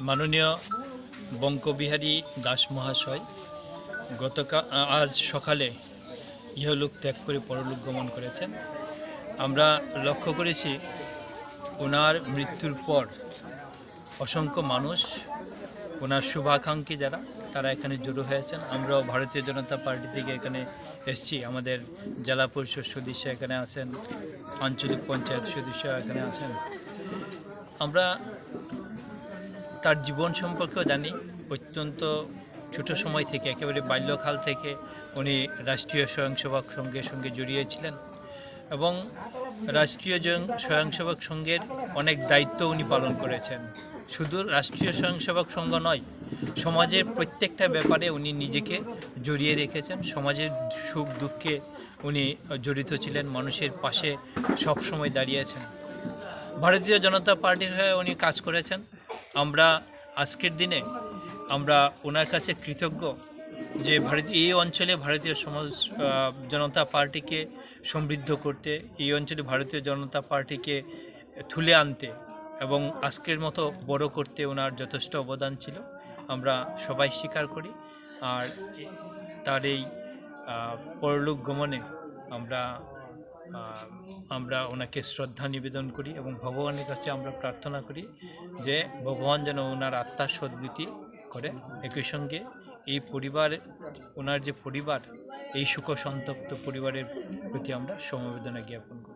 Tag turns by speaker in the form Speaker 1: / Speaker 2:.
Speaker 1: মাননীয় বঙ্কবিহারী দাস মহাশয় গতকাল আজ সকালে ইহলোক ত্যাগ করে পরলোক গমন করেছেন। আমরা লক্ষ্য করেছি, ওনার মৃত্যুর পর অসংখ্য মানুষ, ওনার শুভাকাঙ্ক্ষী যারা, তারা এখানে জড়ো হয়েছেন। আমরাও ভারতীয় জনতা পার্টি থেকে এখানে এসছি। আমাদের জেলা পরিষদ সদস্য এখানে আছেন, আঞ্চলিক পঞ্চায়েত সদস্য এখানে আছেন। আমরা তার জীবন সম্পর্কেও জানি। অত্যন্ত ছোট সময় থেকে, একেবারে বাল্যকাল থেকে উনি রাষ্ট্রীয় স্বয়ংসেবক সংঘের সঙ্গে জড়িয়েছিলেন এবং রাষ্ট্রীয় স্বয়ংসেবক সংঘের অনেক দায়িত্ব উনি পালন করেছেন। শুধু রাষ্ট্রীয় স্বয়ংসেবক সংঘ নয়, সমাজের প্রত্যেকটা ব্যাপারে উনি নিজেকে জড়িয়ে রেখেছেন। সমাজের সুখ দুঃখে উনি জড়িত ছিলেন, মানুষের পাশে সব সময় দাঁড়িয়েছেন ভারতীয় জনতা পার্টির হয়ে উনি কাজ করেছেন। আমরা আজকের দিনে আমরা ওনার কাছে কৃতজ্ঞ যে ভারত, এই অঞ্চলে ভারতীয় সমাজ জনতা পার্টিকে সমৃদ্ধ করতে, এই অঞ্চলে ভারতীয় জনতা পার্টিকে তুলে আনতে এবং আজকের মতো বড় করতে ওনার যথেষ্ট অবদান ছিল। আমরা সবাই স্বীকার করি। আর তার এই পরলোক গমনে আমরা আমরা ওনাকে শ্রদ্ধা নিবেদন করি এবং ভগবানের কাছে আমরা প্রার্থনা করি যে ভগবান যেন ওনার আত্মার সদ্গতি করে। একই সঙ্গে এই পরিবার, ওনার যে পরিবার, এই সুখ সন্তপ্ত পরিবারের প্রতি আমরা সমবেদনা জ্ঞাপন করি।